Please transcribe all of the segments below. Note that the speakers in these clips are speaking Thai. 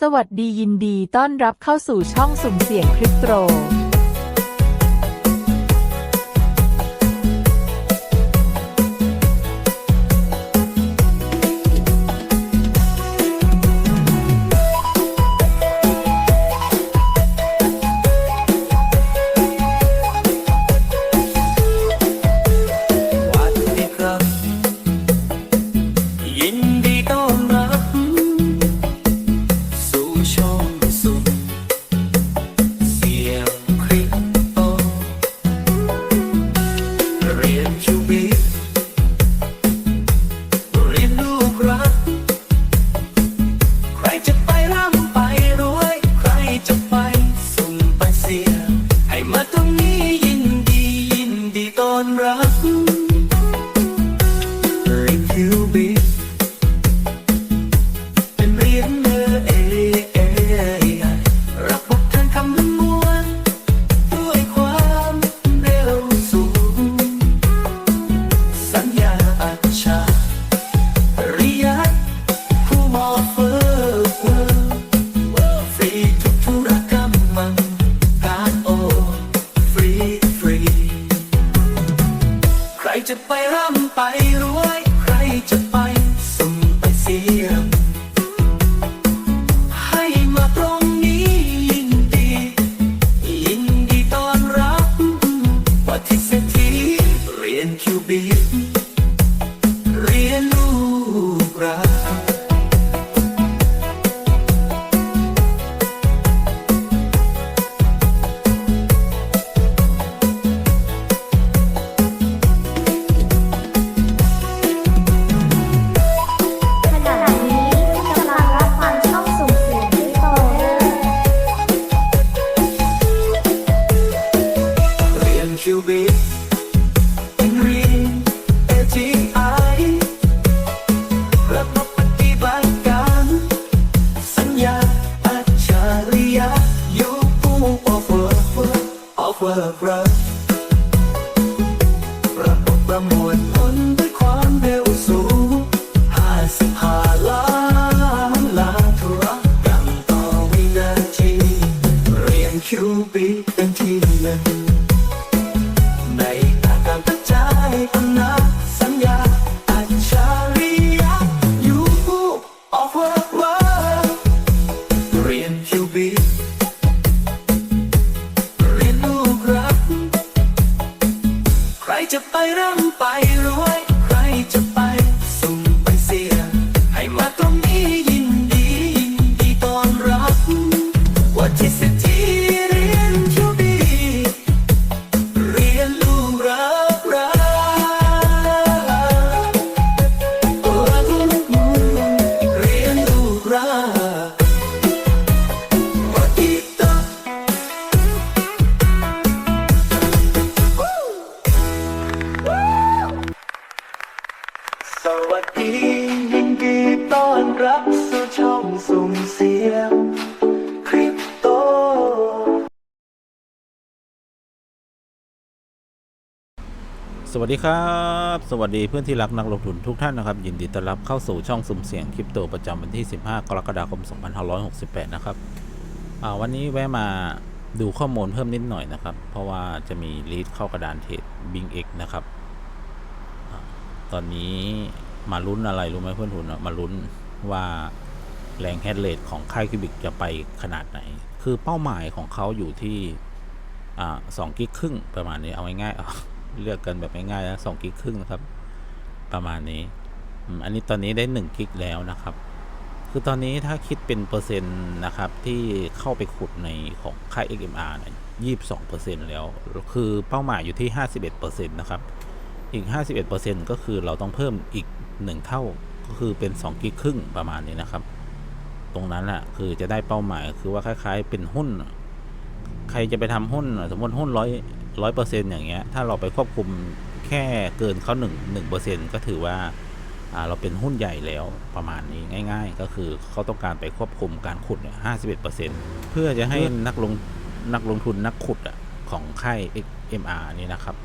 สวัสดียินดีต้อนรับเข้าสู่ช่องสุ่มเสี่ยงคริปโต จะไปร่ำไปรวย อ สวัสดียินดีต้อนรับสู่ช่องสุ่มเสียงคริปโต สวัสดีครับ สวัสดีเพื่อนที่รักนักลงทุนทุกท่านนะครับ ยินดีต้อนรับเข้าสู่ช่องสุ่มเสียงคริปโตประจำวันที่ 15 กรกฎาคม 2568 นะครับวันนี้แวะมาดูข้อมูลเพิ่มนิดหน่อยนะครับ เพราะว่าจะมีลีดเข้ากระดานเทรด Bing X นะครับ ตอนนี้มาลุ้นอะไรรู้ไหมเพื่อนทุนมาลุ้นว่าแรงแฮดเลทของค่ายคิบิกจะไปขนาดไหน คือเป้าหมายของเขาอยู่ที่สองกิกครึ่งประมาณนี้เอาง่ายๆเอาเลือกกันแบบง่ายๆนะสองกิกครึ่งนะครับ ประมาณนี้ อันนี้ตอนนี้ได้หนึ่งกิกแล้วนะครับ คือตอนนี้ถ้าคิดเป็นเปอร์เซ็นต์นะครับที่เข้าไปขุดในของค่าย XMR เนี่ยยี่สิบสองเปอร์เซ็นต์แล้ว คือเป้าหมายอยู่ที่ห้าสิบเอ็ดเปอร์เซ็นต์นะครับ อีกห้าสิบเอ็ดเปอร์เซ็นต์ก็คือเราต้องเพิ่มอีกหนึ่งเท่าก็คือเป็นสองกิกครึ่งประมาณนี้นะครับ ตรงนั้นแหละคือจะได้เป้าหมายคือว่าคล้าย ๆ เป็นหุ้น ใครจะไปทำหุ้น สมมติหุ้นร้อยร้อยเปอร์เซ็นต์อย่างเงี้ยถ้าเราไปควบคุมแค่เกินเขาหนึ่งหนึ่งเปอร์เซ็นต์ก็ถือว่าเราเป็นหุ้นใหญ่แล้วประมาณนี้ง่าย ๆ ก็คือเขาต้องการไปควบคุมการขุดห้าสิบเอ็ดเปอร์เซ็นต์เพื่อจะให้นักลงนักลงทุนนักขุดของค่าย XMR นี่นะครับ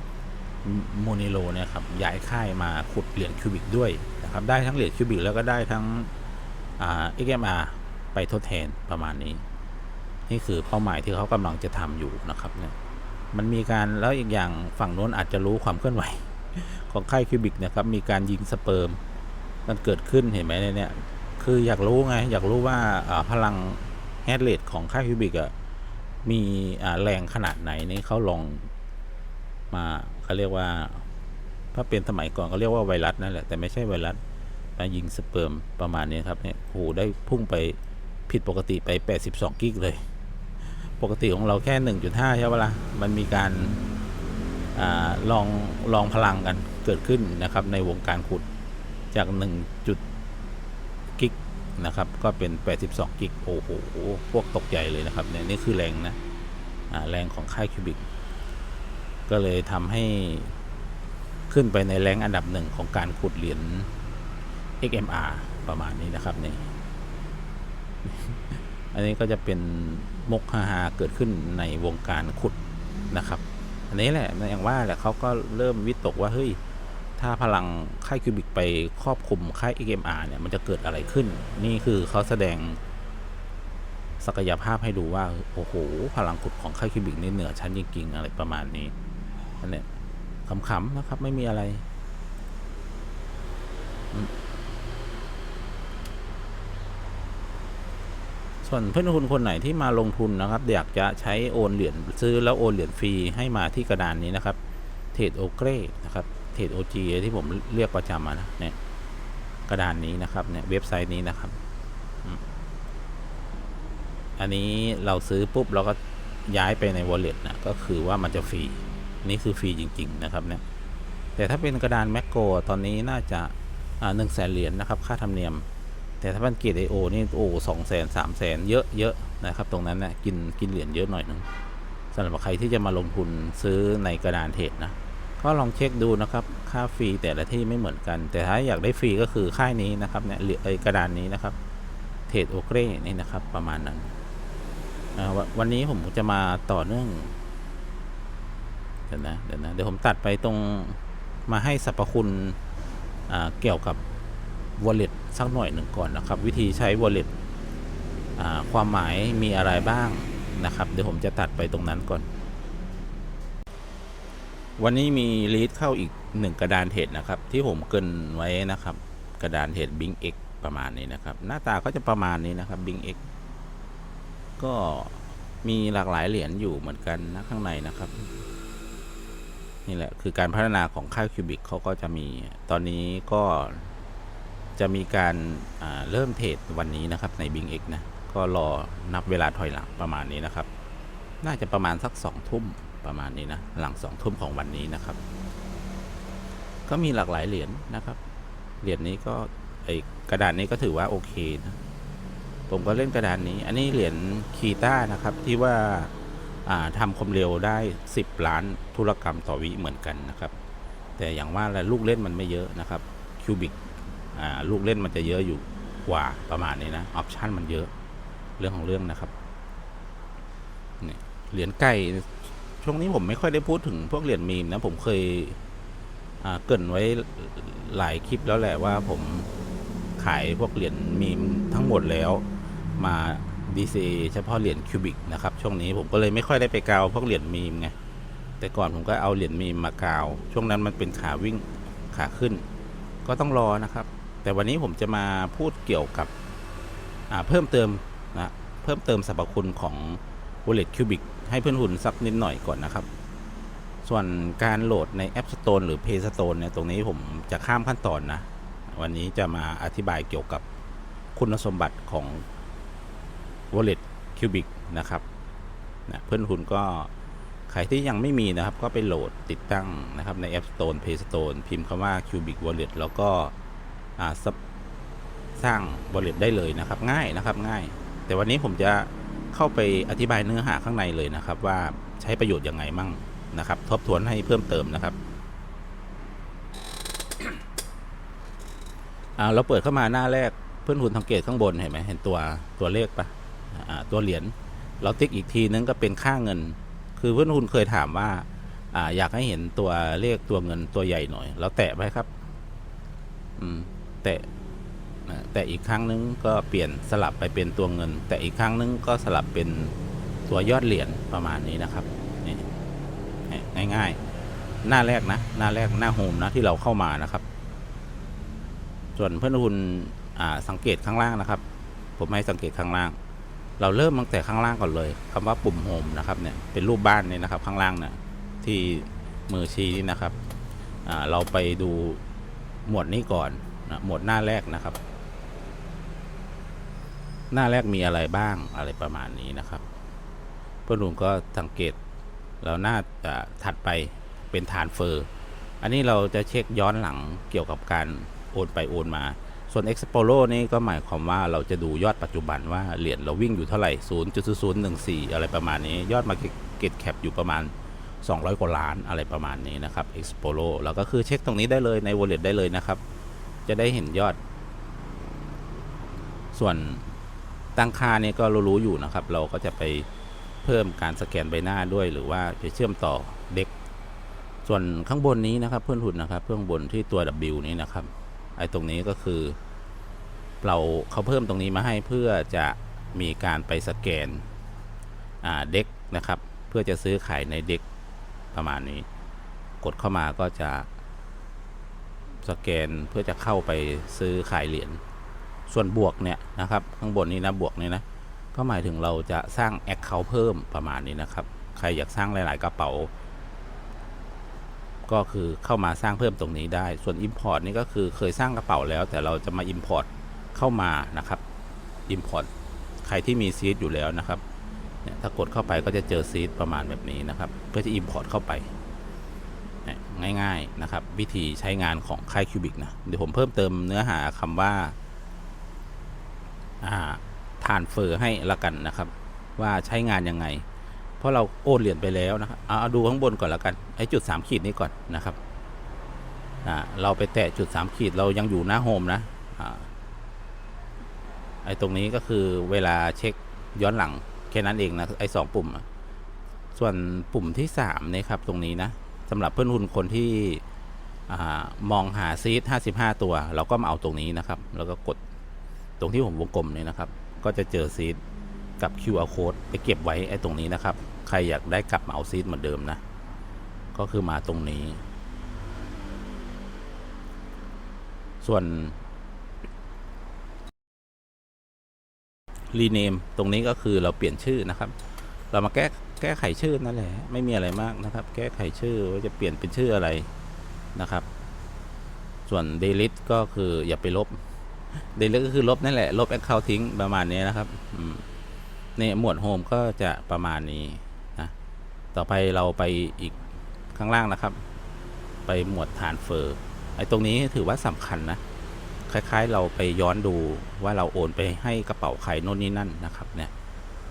โมนิโลเนี่ยครับย้ายค่ายมาขุดเหรียญคิวบิกด้วยนะครับได้ทั้งเหรียญคิวบิกแล้วก็ได้ทั้งเอ่า XMR ไปทดแทนประมาณนี้ นี่คือเป้าหมายที่เขากำลังจะทำอยู่นะครับเนี่ยมันมีการแล้วอีกอย่างฝั่งโน้นอาจจะรู้ความเคลื่อนไหว ของค่ายคิวบิกนะครับมีการยิงสเปิร์มมันเกิดขึ้นเห็นไหมในเนี่ยคืออยากรู้ไงอยากรู้ว่าพลังแฮดเลดของค่ายคิวบิกอะมีแรงขนาดไหนนี่เขาลองมา เขาเรียกว่า ถ้าเป็นสมัยก่อนก็เรียกว่าไวรัสนั่นแหละแต่ไม่ใช่ไวรัสมายิงสเปิร์มประมาณนี้ครับเนี่ยโหได้พุ่งไปผิดปกติไป 82 กิกเลย ปกติของเราแค่ 1.5 ใช่ปะละ่ะมันมีการอาลองลองพลังกันเกิดขึ้นนะครับ ในวงการขุดจาก 1. จุดกิกนะครับ ก็เป็น 82 กิกโอ้โห พวกตกใหญ่เลยนะครับเนี่ยนี่คือแรงนะแรงของค่ายคิวบิก ก็เลยทำให้ขึ้นไปในแรงอันดับหนึ่งของการขุดเหรียญ XMR ประมาณนี้นะครับนี่อันนี้ก็จะเป็นมกฮาฮาเกิดขึ้นในวงการขุดนะครับ อันนี้แหละอย่างว่าแหละเขาก็เริ่มวิตกว่าเฮ้ยถ้าพลังค่ายคิวบิกไปครอบคลุมค่าย XMR เนี่ยมันจะเกิดอะไรขึ้น นี่คือเขาแสดงศักยภาพให้ดูว่า โอ้โห พลังขุดของค่ายคิวบิกนี่เหนือชั้นจริงๆ อะไรประมาณนี้ อันนี้ขำๆนะครับ ไม่มีอะไร ส่วนเพื่อนคุณคนไหนที่มาลงทุนนะครับ อยากจะใช้โอนเหรียญซื้อแล้วโอนเหรียญฟรีให้มาที่กระดานนี้นะครับ เทรดโอเกรนะครับ เทรดโอจีที่ผมเรียกประจำมานะเนี่ยกระดานนี้นะครับเนี่ยเว็บไซต์นี้นะครับ อันนี้เราซื้อปุ๊บเราก็ย้ายไปใน wallet นะก็คือว่ามันจะฟรี นี่คือฟรีจริง ๆ นะครับเนี่ยแต่ถ้าเป็นกระดานแม c โกตอนนี้น่าจะหนึ่งแสนเหรียญนะครับ ค่าธรรมเนียม แต่ถ้าเป็นเกรดไอโอนี่โอ้สองแสนสามแสนเยอะเยอะนะครับ ตรงนั้นนะกินกินเหรียญเยอะหน่อยนึงสำหรับใครที่จะมาลงทุนซื้อในกระดานเทรดนะก็ลองเช็คดูนะครับ ค่าฟรีแต่ละที่ไม่เหมือนกัน แต่ถ้าอยากได้ฟรีก็คือค่ายนี้นะครับเนี่ยเหรียญไอกระดานนี้นะครับ เทรดโอเกรนี่นะครับประมาณนั้นวันนี้ผมจะมาต่อเนื่อง เดี๋ยวนะเดี๋ยวนะ เดี๋ยวผมตัดไปตรงมาให้สรรพคุณเกี่ยวกับ wallet สักหน่อยหนึ่งก่อนนะครับ วิธีใช้ wallet ความหมายมีอะไรบ้างนะครับ เดี๋ยวผมจะตัดไปตรงนั้นก่อน วันนี้มีลีดเข้าอีกหนึ่งกระดานเทรดนะครับ ที่ผมเกินไว้นะครับ กระดานเทรด Bing X ประมาณนี้นะครับ หน้าตาก็จะประมาณนี้นะครับ Bing X ก็มีหลากหลายเหรียญอยู่เหมือนกันนะข้างในนะครับ นี่แหละคือการพัฒนาของค่ายคิวบิกเขาก็จะมี ตอนนี้ก็จะมีการเริ่มเทรดวันนี้นะครับใน Bing X นะ ก็รอนับเวลาถอยหลังประมาณนี้นะครับ น่าจะประมาณสักสองทุ่มประมาณนี้นะ หลังสองทุ่มของวันนี้นะครับ ก็มีหลากหลายเหรียญนะครับ เหรียญนี้ก็ไอกระดานนี้ก็ถือว่าโอเคนะ ผมก็เล่นกระดานนี้ อันนี้เหรียญคีต้านะครับที่ว่า ทำความเร็วได้ 10 ล้านธุรกรรมต่อวิเหมือนกันนะครับ แต่อย่างว่าละลูกเล่นมันไม่เยอะนะครับคิวบิกลูกเล่นมันจะเยอะอยู่กว่าประมาณนี้นะออปชันมันเยอะเรื่องของเรื่องนะครับเหรียญไก่ช่วงนี้ผมไม่ค่อยได้พูดถึงพวกเหรียญมีมนะผมเคยเกินไว้หลายคลิปแล้วแหละว่าผมขายพวกเหรียญมีมทั้งหมดแล้วมา DCA เฉพาะเหรียญคิวบิกนะครับ ช่วงนี้ผมก็เลยไม่ค่อยได้ไปกาวพวกเหรียญมีมไง แต่ก่อนผมก็เอาเหรียญมีมมากาว ช่วงนั้นมันเป็นขาวิ่งขาขึ้น ก็ต้องรอนะครับ แต่วันนี้ผมจะมาพูดเกี่ยวกับเพิ่มเติมนะเพิ่มเติมสรรพคุณของ Wallet Cubic ให้เพื่อนหุ่นสักนิดหน่อยก่อนนะครับ ส่วนการโหลดใน App Store หรือ Play Store เนี่ยตรงนี้ผมจะข้ามขั้นตอนนะ วันนี้จะมาอธิบายเกี่ยวกับคุณสมบัติของ Wallet Cubic นะครับนะเพื่อนหุ่นก็ใครที่ยังไม่มีนะครับ ก็ไปโหลดติดตั้งนะครับใน App Store Play Store พิมพ์คำว่า Cubic Wallet แล้วก็สร้าง Wallet ได้เลยนะครับ ง่ายนะครับง่าย แต่วันนี้ผมจะเข้าไปอธิบายเนื้อหาข้างในเลยนะครับ ว่าใช้ประโยชน์ยังไงมั่งนะครับ ทบทวนให้เพิ่มเติมนะครับเราเปิดเข้ามาหน้าแรกเพื่อนหุ่นสังเกตข้างบนเห็นไหมเห็นตัวตัวเลขปะอ่า ตัวเหรียญเราติ๊กอีกทีนึงก็เป็นค่าเงิน คือเพื่อนคุณเคยถามว่าอ่าอยากให้เห็นตัวเลขตัวเงินตัวใหญ่หน่อยแล้วแตะไว้ครับ อืม แตะแต่อีกครั้งนึงก็เปลี่ยนสลับไปเป็นตัวเงิน แต่อีกครั้งนึงก็สลับเป็นตัวยอดเหรียญประมาณนี้นะครับนี่ง่ายๆ หน้าแรกนะ หน้าแรกหน้าโฮมนะที่เราเข้ามานะครับ ส่วนเพื่อนคุณอ่าสังเกตข้างล่างนะครับ ผมให้สังเกตข้างล่าง เราเริ่มตั้งแต่ข้างล่างก่อนเลยคำว่าปุ่มโฮมนะครับเนี่ยเป็นรูปบ้านเนี่ยนะครับ ข้างล่างเนี่ยที่มือชี้นี่นะครับเราไปดูหมวดนี้ก่อนนะหมวดหน้าแรกนะครับ หน้าแรกมีอะไรบ้างอะไรประมาณนี้นะครับเพื่อนลุงก็สังเกตแล้วหน้าอ่าถัดไปเป็นฐานเฟอร์ อันนี้เราจะเช็คย้อนหลังเกี่ยวกับการโอนไปโอนมา ส่วน e x p o l o นี่ก็หมายความว่าเราจะดูยอดปัจจุบันว่าเหรียญเราวิ่งอยู่เท่าไหร่ 0.0014 อะไรประมาณนี้ ยอดมาเก็ตแคปอยู่ประมาณ 200 กว่าล้านอะไรประมาณนี้นะครับ e x p o l o เราก็คือเช็คตรงนี้ได้เลยใน wallet ได้เลยนะครับ จะได้เห็นยอด ส่วนตั้งค่านี่ก็รู้ๆอยู่นะครับ เราก็จะไปเพิ่มการสแกนใบหน้าด้วย หรือว่าไปเชื่อมต่อเด็ก ส่วนข้างบนนี้นะครับเพื่อนหุ่นนะครับเพื่อนบนที่ตัว W นี้นะครับไอ้ตรงนี้ก็คือ เราเขาเพิ่มตรงนี้มาให้เพื่อจะมีการไปสแกนเด็กนะครับ เพื่อจะซื้อขายในเด็กประมาณนี้ กดเข้ามาก็จะสแกนเพื่อจะเข้าไปซื้อขายเหรียญส่วนบวกเนี่ยนะครับ ข้างบนนี้นะบวกนี่นะก็หมายถึงเราจะสร้างแอคเคาท์เพิ่มประมาณนี้นะครับ ใครอยากสร้างหลาย ๆ กระเป๋า ก็คือเข้ามาสร้างเพิ่มตรงนี้ได้ ส่วน Import นี่ก็คือเคยสร้างกระเป๋าแล้ว แต่เราจะมา Import เข้ามานะครับ Import ใครที่มีซีดอยู่แล้วนะครับเนี่ยถ้ากดเข้าไปก็จะเจอซีดประมาณแบบนี้นะครับ เพื่อจะ Import เข้าไปเนี่ยง่ายๆนะครับ วิธีใช้งานของค่ายคิวบิกนะเดี๋ยวผมเพิ่มเติมเนื้อหาคำว่าอ่าทานเฟอร์ให้ละกันนะครับ ว่าใช้งานยังไง เพราะเราโอนเหรียญไปแล้วนะครับเอาดูข้างบนก่อนล้วกันไอ้จุดสามขีดนี้ก่อนนะครับอ่าเราไปแตะจุดสามขีดเรายังอยู่หน้าโฮมนะอ่า ไอ้ตรงนี้ก็คือเวลาเช็คย้อนหลังแค่นั้นเองนะไอ้สองปุ่ม ส่วนปุ่มที่สามนี่ครับตรงนี้นะสำหรับเพื่อนหุ่นคนที่อมองหาซีดห้าสิบห้าตัว เราก็มาเอาตรงนี้นะครับ แล้วก็กดตรงที่ผมวงกลมเนี่ยนะครับ ก็จะเจอซีดกับ QR code ไปเก็บไว้ไอ้ตรงนี้นะครับ ใครอยากได้กลับมาเอาซีดเหมือนเดิมนะ ก็คือมาตรงนี้ ส่วน รีเนมตรงนี้ก็คือเราเปลี่ยนชื่อนะครับ เรามาแก้แก้ไขชื่อนั่นแหละไม่มีอะไรมากนะครับ แก้ไขชื่อว่าจะเปลี่ยนเป็นชื่ออะไรนะครับ ส่วน delete ก็คืออย่าไปลบ delete ก็คือลบนั่นแหละลบ account ทิ้งประมาณนี้นะครับนี่หมวดโฮมก็จะประมาณนี้นะต่อไปเราไปอีกข้างล่างนะครับ ไปหมวดฐานเฟอร์ไอ้ตรงนี้ถือว่าสำคัญนะ คล้าย ๆ เราไปย้อนดูว่าเราโอนไปให้กระเป๋าใครโน่นนี่นั่นนะครับเนี่ย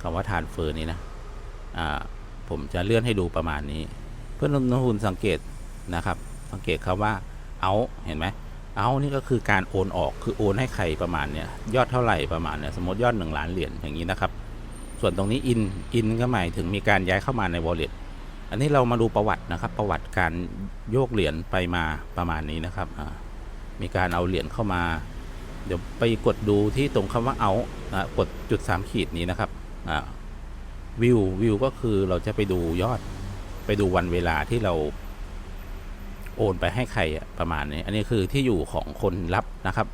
คำว่าฐานเฟอร์นี้นะอ่าผมจะเลื่อนให้ดูประมาณนี้ เพื่อนนักทุนสังเกตนะครับ สังเกตครับว่าเอาเห็นไหมเอานี่ก็คือการโอนออกคือโอนให้ใครประมาณเนี่ยยอดเท่าไหร่ประมาณเนี่ยสมมติยอดหนึ่งล้านเหรียญอย่างนี้นะครับ ส่วนตรงนี้ in in ก็หมายถึงมีการย้ายเข้ามาใน wallet อันนี้เรามาดูประวัตินะครับ ประวัติการโยกเหรียญไปมาประมาณนี้นะครับอ่า มีการเอาเหรียญเข้ามา เดี๋ยวไปกดดูที่ตรงคำว่าเอานะกดจุดสามขีดนี้นะครับวิววิวก็คือเราจะไปดูยอดไปดูวันเวลาที่เราโอนไปให้ใครประมาณนี้ อันนี้คือที่อยู่ของคนรับนะครับ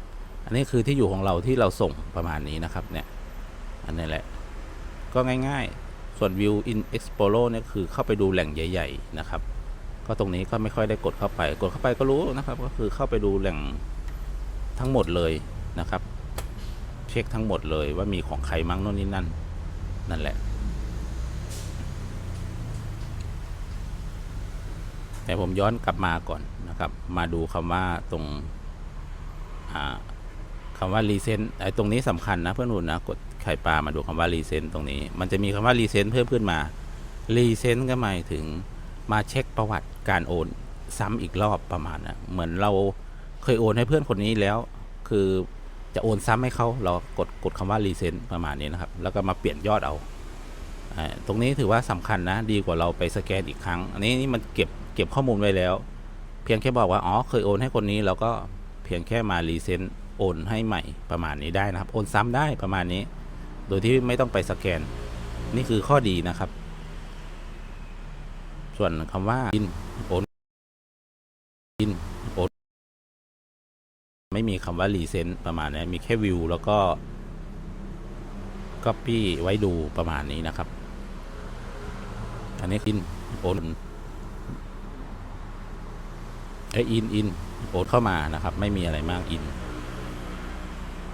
อันนี้คือที่อยู่ของเราที่เราส่งประมาณนี้นะครับเนี่ย อันนี้แหละ ก็ง่าย ๆ ส่วน View in Explorer เนี่ยคือเข้าไปดูแหล่งใหญ่ ๆ นะครับ ก็ตรงนี้ก็ไม่ค่อยได้กดเข้าไป กดเข้าไปก็รู้นะครับ ก็คือเข้าไปดูแหล่งทั้งหมดเลยนะครับ เช็คทั้งหมดเลยว่ามีของใครมั้งโน่นนี่นั่น นั่นแหละ แต่ผมย้อนกลับมาก่อนนะครับ มาดูคำว่าตรงอ่าคำว่ารีเซนไอ้ตรงนี้สำคัญนะเพื่อนหนุนนะ กดไข่ปลามาดูคำว่ารีเซนตรงนี้ มันจะมีคำว่ารีเซนเพิ่มขึ้นมารีเซนก็หมายถึง มาเช็คประวัติการโอน ซ้ำอีกรอบประมาณนะเหมือนเราเคยโอนให้เพื่อนคนนี้แล้ว คือจะโอนซ้ำให้เขาเรากดกดคำว่ารีเซ็นประมาณนี้นะครับ แล้วก็มาเปลี่ยนยอดเอาตรงนี้ถือว่าสำคัญนะ ดีกว่าเราไปสแกนอีกครั้ง อันนี้นี่มันเก็บเก็บข้อมูลไว้แล้ว เพียงแค่บอกว่าอ๋อเคยโอนให้คนนี้แล้วก็เพียงแค่มารีเซนโอโอนให้ใหม่ประมาณนี้ได้นะครับ โอนซ้ำได้ประมาณนี้ โดยที่ไม่ต้องไปสแกน นี่คือข้อดีนะครับ ส่วนคำว่าอินโอนอินโอนไม่มีคำว่ารีเซนต์ประมาณนี้มีแค่วิวแล้วก็ก็ปี้ไว้ดูประมาณนี้นะครับ อันนี้อินโอนเออินอินโอนเข้ามานะครับ ไม่มีอะไรมากอิน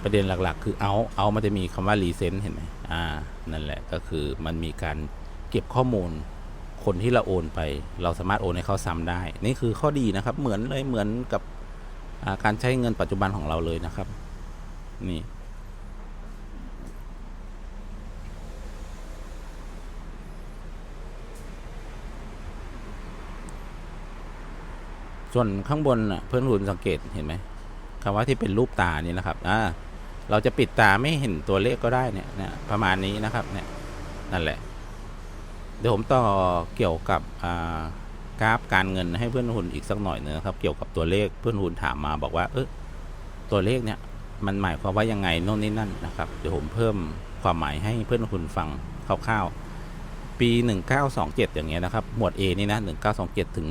ประเด็นหลักๆ คือเอาเอามันจะมีคำว่ารีเซนต์เห็นไหมอ่า นั่นแหละก็คือมันมีการเก็บข้อมูล คนที่เราโอนไป เราสามารถโอนให้เขาซ้ำได้ นี่คือข้อดีนะครับ เหมือนเลยเหมือนกับการใช้เงินปัจจุบันของเราเลยนะครับ นี่ส่วนข้างบนเพื่อนคุณสังเกตเห็นไหมคำว่าที่เป็นรูปตานี่นะครับอ่าเราจะปิดตาไม่เห็นตัวเลขก็ได้เนี่ยนะประมาณนี้นะครับเนี่ยนั่นแหละ เดี๋ยวผมต่อเกี่ยวกับกราฟการเงินให้เพื่อนหุ่นอีกสักหน่อยนะครับ เกี่ยวกับตัวเลขเพื่อนหุ่นถามมาบอกว่า เออตัวเลขเนี่ยมันหมายความว่ายังไงโน่นนี่นั่นนะครับ เดี๋ยวผมเพิ่มความหมายให้เพื่อนหุ่นฟังคร่าวๆ ปี 1927 อย่างเงี้ยนะครับ หมวด A นี่นะ 1927 ถึง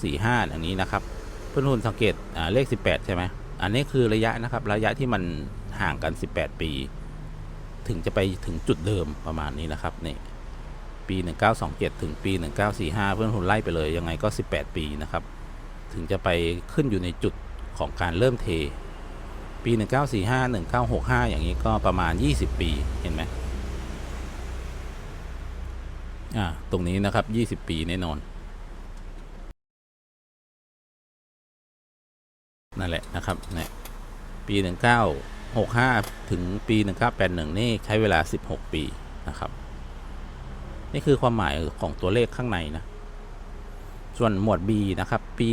1945 อย่างนี้นะครับ เพื่อนหุ่นสังเกตเลข 18 ใช่ไหมอันนี้คือระยะนะครับ ระยะที่มันห่างกัน 18 ปี ถึงจะไปถึงจุดเดิมประมาณนี้นะครับนี่ ปี 1927 ถึงปี 1945 เพื่อนหุ่นไล่ไปเลยยังไงก็ 18 ปีนะครับ ถึงจะไปขึ้นอยู่ในจุดของการเริ่มเท ปี 1945 1965 อย่างนี้ก็ประมาณ 20 ปีเห็นไหมอ่าตรงนี้นะครับ 20 ปีแน่นอนนั่นแหละนะครับเนี่ยปี 1965 ถึงปี 1981 นี่ใช้เวลา 16 ปีนะครับ นี่คือความหมายของตัวเลขข้างในนะ ส่วนหมวด B นะครับ ปี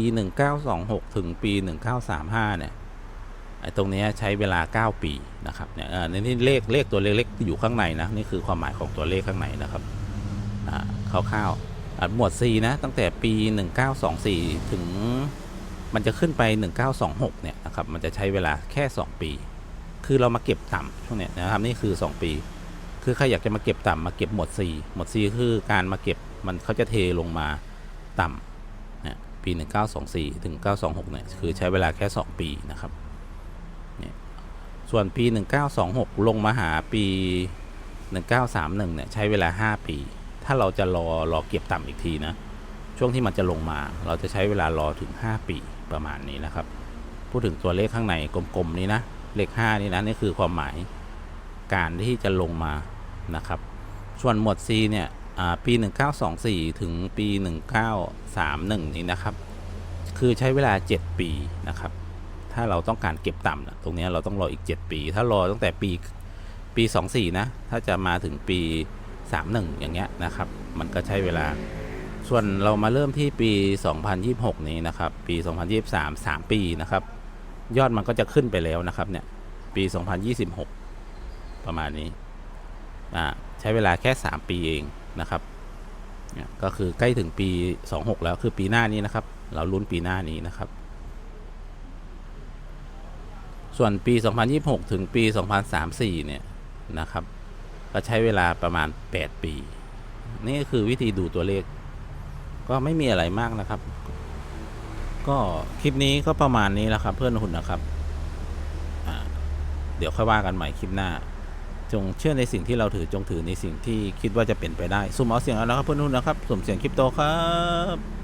1926 ถึงปี 1935 เนี่ยไอ้ตรงนี้ใช้เวลา 9 ปีนะครับเนี่ยเออในนี่เลขเลขตัวเล็กๆอยู่ข้างในนะนี่คือความหมายของตัวเลขข้างในนะครับอ่าคร่าวๆหมวด C นะตั้งแต่ปี 1924 ถึงมันจะขึ้นไป 1926 เนี่ยนะครับมันจะใช้เวลาแค่ 2 ปี คือเรามาเก็บต่ำช่วงเนี้ยนะครับนี่คือ 2 ปี คือใครอยากจะมาเก็บต่ำมาเก็บหมวด C หมวด C คือการมาเก็บมันเขาจะเทลงมาต่ำเนี่ยปี 1924 ถึง 926 เนี่ยคือใช้เวลาแค่ 2 ปีนะครับเนี่ยส่วนปี 1926 ลงมาหาปี 1931 เนี่ยใช้เวลา 5 ปี ถ้าเราจะรอรอเก็บต่ำอีกทีนะช่วงที่มันจะลงมา เราจะใช้เวลารอถึง 5 ปีประมาณนี้นะครับ พูดถึงตัวเลขข้างในกลมๆนี้นะเลข5นี่นะนี่คือความหมาย การที่จะลงมานะครับส่วนหมวด C เนี่ยอ่าปี 1924 ถึงปี 1931 นี้นะครับ คือใช้เวลา 7 ปีนะครับ ถ้าเราต้องการเก็บต่ำนะตรงนี้เราต้องรออีก 7 ปี ถ้ารอตั้งแต่ปีปี 24 นะ ถ้าจะมาถึงปี 31 อย่างเงี้ยนะครับ มันก็ใช้เวลา ส่วนเรามาเริ่มที่ปี 2026 นี้นะครับ ปี 2023 3 ปีนะครับ ยอดมันก็จะขึ้นไปแล้วนะครับเนี่ย ปี 2026 ประมาณนี้ใช้เวลาแค่ 3 ปีเองนะครับก็คือใกล้ถึงปี 26 แล้วคือปีหน้านี้นะครับ เราลุ้นปีหน้านี้นะครับ ส่วนปี 2026 ถึงปี 2034 เนี่ยนะครับ ก็ใช้เวลาประมาณ 8 ปี นี่คือวิธีดูตัวเลข ก็ไม่มีอะไรมากนะครับ ก็คลิปนี้ก็ประมาณนี้แหละครับ เพื่อนหุ่นนะครับ เดี๋ยวค่อยว่ากันใหม่คลิปหน้า จงเชื่อในสิ่งที่เราถือจงถือในสิ่งที่คิดว่าจะเป็นไปได้สุ่มเอาเสียงเอาแล้วครับเพื่อนหุ่นนะครับสุ่มเสียงคริปโตครับ